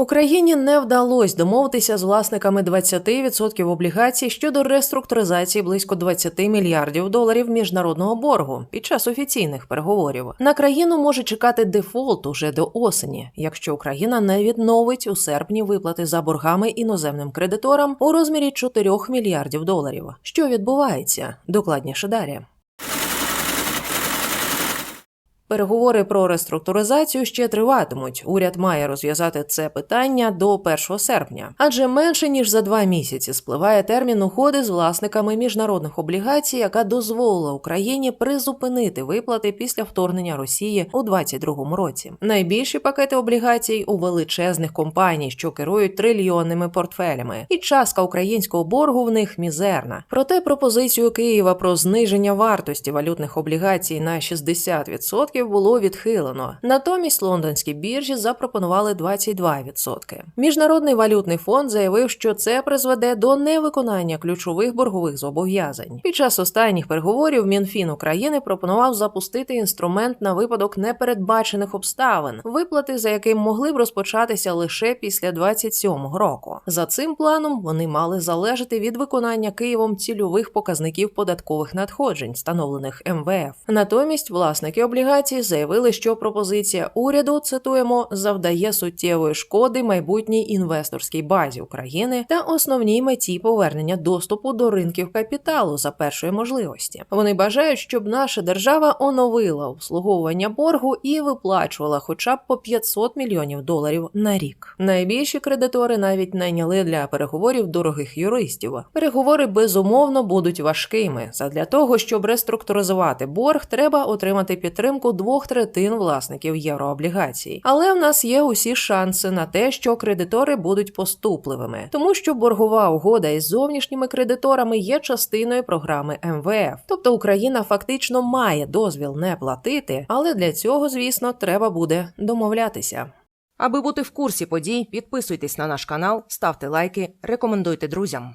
Україні не вдалося домовитися з власниками 20% облігацій щодо реструктуризації близько 20 мільярдів доларів міжнародного боргу під час офіційних переговорів. На країну може чекати дефолт уже до осені, якщо Україна не відновить у серпні виплати за боргами іноземним кредиторам у розмірі 4 мільярдів доларів. Що відбувається? Докладніше далі. Переговори про реструктуризацію ще триватимуть. Уряд має розв'язати це питання до 1 серпня, адже менше ніж за два місяці спливає термін угоди з власниками міжнародних облігацій, яка дозволила Україні призупинити виплати після вторгнення Росії у 2022 році. Найбільші пакети облігацій у величезних компаній, що керують трильйонними портфелями, і частка українського боргу в них мізерна. Проте пропозицію Києва про зниження вартості валютних облігацій на 60% було відхилено. Натомість лондонські біржі запропонували 22%. Міжнародний валютний фонд заявив, що це призведе до невиконання ключових боргових зобов'язань. Під час останніх переговорів Мінфін України пропонував запустити інструмент на випадок непередбачених обставин, виплати за яким могли б розпочатися лише після 27-го року. За цим планом вони мали залежати від виконання Києвом цільових показників податкових надходжень, встановлених МВФ. Натомість власники облігацій заявили, що пропозиція уряду цитуємо завдає суттєвої шкоди майбутній інвесторській базі України та основній меті повернення доступу до ринків капіталу за першої можливості. Вони бажають, щоб наша держава оновила обслуговування боргу і виплачувала хоча б по 500 мільйонів доларів на рік. Найбільші кредитори навіть найняли для переговорів дорогих юристів. Переговори безумовно будуть важкими. Задля того, щоб реструктуризувати борг, треба отримати підтримку двох третин власників єврооблігацій. Але в нас є усі шанси на те, що кредитори будуть поступливими, тому що боргова угода із зовнішніми кредиторами є частиною програми МВФ. Тобто Україна фактично має дозвіл не платити, але для цього, звісно, треба буде домовлятися. Аби бути в курсі подій, підписуйтесь на наш канал, ставте лайки, рекомендуйте друзям.